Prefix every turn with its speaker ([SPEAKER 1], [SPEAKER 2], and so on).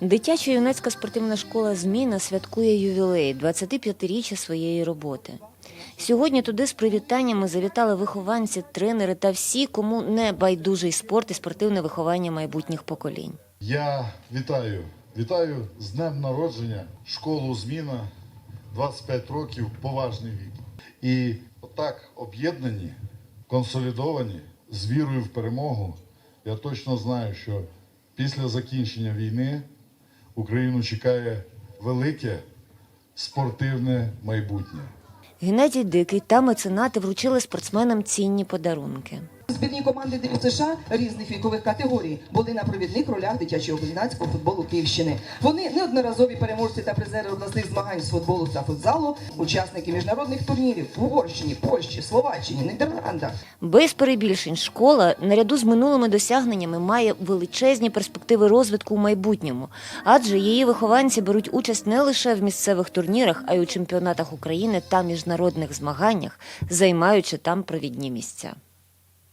[SPEAKER 1] Дитяча юнацька спортивна школа Зміна святкує ювілей 25-річчя своєї роботи. Сьогодні туди з привітаннями завітали вихованці, тренери та всі, кому не байдужий спорт і спортивне виховання майбутніх поколінь.
[SPEAKER 2] Я вітаю, вітаю з днем народження, школу зміна, 25 років, поважний вік. І отак об'єднані, консолідовані, з вірою в перемогу. Я точно знаю, що після закінчення війни Україну чекає велике спортивне майбутнє.
[SPEAKER 1] Геннадій Дикий та меценати вручили спортсменам цінні подарунки.
[SPEAKER 3] Збірні команди ДЮСШ США різних вікових категорій були на провідних ролях дитячого юнацького футболу Київщини. Вони неодноразові переможці та призери обласних змагань з футболу та футзалу, учасники міжнародних турнірів в Угорщині, Польщі, Словаччині, Нідерландах.
[SPEAKER 1] Без перебільшень школа наряду з минулими досягненнями має величезні перспективи розвитку у майбутньому, адже її вихованці беруть участь не лише в місцевих турнірах, а й у чемпіонатах України та міжнародних змаганнях, займаючи там провідні місця.